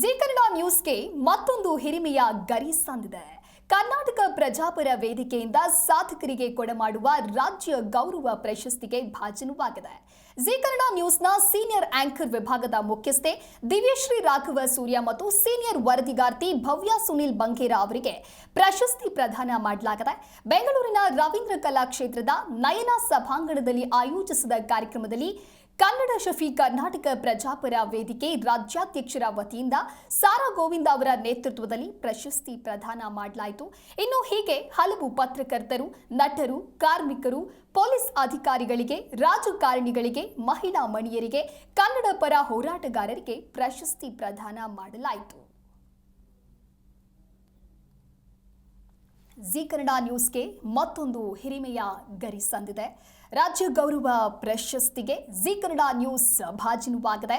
G Kannada ನ್ಯೂಸ್ಗೆ ಮತ್ತೊಂದು ಹಿರಿಮೆಯ ಗರಿ ಸಂದಿದೆ. ಕರ್ನಾಟಕ ಪ್ರಜಾಪರ ವೇದಿಕೆಯಿಂದ ಸಾಧಕರಿಗೆ ಕೊಡಮಾಡುವ ರಾಜ್ಯ ಗೌರವ ಪ್ರಶಸ್ತಿಗೆ ಭಾಜನವಾಗಿದೆ. ಜಿ ಕನ್ನಡ ನ್ಯೂಸ್ನ ಸೀನಿಯರ್ ಆಂಕರ್ ವಿಭಾಗದ ಮುಖ್ಯಸ್ಥೆ ದಿವ್ಯಶ್ರೀ ರಾಘವ ಸೂರ್ಯ ಮತ್ತು ಸೀನಿಯರ್ ವರದಿಗಾರ್ತಿ ಭವ್ಯ ಸುನಿಲ್ ಬಂಗೇರ ಅವರಿಗೆ ಪ್ರಶಸ್ತಿ ಪ್ರದಾನ ಮಾಡಲಾಗಿದೆ. ಬೆಂಗಳೂರಿನ ರವೀಂದ್ರ ಕಲಾಕ್ಷೇತ್ರದ ನಯನ ಸಭಾಂಗಣದಲ್ಲಿ ಆಯೋಜಿಸಿದ ಕಾರ್ಯಕ್ರಮದಲ್ಲಿ ಕನ್ನಡ ಶಫಿ ಕರ್ನಾಟಕ ಪ್ರಜಾಪರ ವೇದಿಕೆ ರಾಜ್ಯಾಧ್ಯಕ್ಷರ ವತಿಯಿಂದ ಸಾರಾ ಗೋವಿಂದ ಅವರ ನೇತೃತ್ವದಲ್ಲಿ ಪ್ರಶಸ್ತಿ ಪ್ರದಾನ ಮಾಡಲಾಯಿತು. ಇನ್ನು ಹೀಗೆ ಹಲವು ಪತ್ರಕರ್ತರು, ನಟರು, ಕಾರ್ಮಿಕರು, ಪೊಲೀಸ್ ಅಧಿಕಾರಿಗಳಿಗೆ, ರಾಜಕಾರಣಿಗಳಿಗೆ, ಮಹಿಳಾ ಮಣಿಯರಿಗೆ, ಕನ್ನಡ ಪರ ಹೋರಾಟಗಾರರಿಗೆ ಪ್ರಶಸ್ತಿ ಪ್ರದಾನ ಮಾಡಲಾಯಿತು. ಜಿ ಕನ್ನಡ ನ್ಯೂಸ್ಗೆ ಮತ್ತೊಂದು ಹಿರಿಮೆಯ ಗರಿ ಸಂದಿದೆ. ರಾಜ್ಯ ಗೌರವ ಪ್ರಶಸ್ತಿಗೆ ಜಿ ಕನ್ನಡ ನ್ಯೂಸ್ ಭಾಜನವಾಗಿದೆ.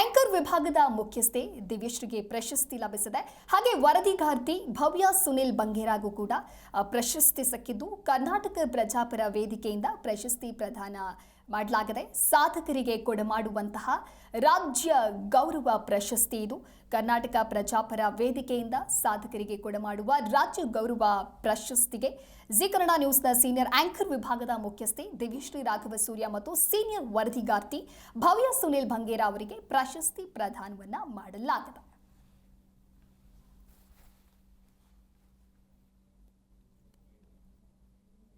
ಆಂಕರ್ ವಿಭಾಗದ ಮುಖ್ಯಸ್ಥೆ ದಿವ್ಯಶ್ರೀಗೆ ಪ್ರಶಸ್ತಿ ಲಭಿಸಿದೆ. ಹಾಗೆ ವರದಿಗಾರ್ತಿ ಭವ್ಯ ಸುನಿಲ್ ಬಂಗೇರಾಗೂ ಕೂಡ ಪ್ರಶಸ್ತಿ ಸಿಕ್ಕಿದ್ದು ಕರ್ನಾಟಕ ಪ್ರಜಾಪರ ವೇದಿಕೆಯಿಂದ ಪ್ರಶಸ್ತಿ ಪ್ರದಾನ ಮಾಡಲಾಗಿದೆ. ಸಾಧಕರಿಗೆ ಕೊಡಮಾಡುವಂತಹ ರಾಜ್ಯ ಗೌರವ ಪ್ರಶಸ್ತಿ ಇದು. ಕರ್ನಾಟಕ ಪ್ರಜಾಪರ ವೇದಿಕೆಯಿಂದ ಸಾಧಕರಿಗೆ ಕೊಡಮಾಡುವ ರಾಜ್ಯ ಗೌರವ ಪ್ರಶಸ್ತಿಗೆ ಜಿ ಕನ್ನಡ ನ್ಯೂಸ್ನ ಸೀನಿಯರ್ ಆಂಕರ್ ವಿಭಾಗದ ಮುಖ್ಯಸ್ಥೆ ದಿವ್ಯಶ್ರೀ ರಾಘವ ಸೂರ್ಯ ಮತ್ತು ಸೀನಿಯರ್ ವರದಿಗಾರ್ತಿ ಭವ್ಯ ಸುನಿಲ್ ಭಂಗೇರ ಅವರಿಗೆ ಪ್ರಶಸ್ತಿ ಪ್ರದಾನವನ್ನ ಮಾಡಲಾಗಿದೆ.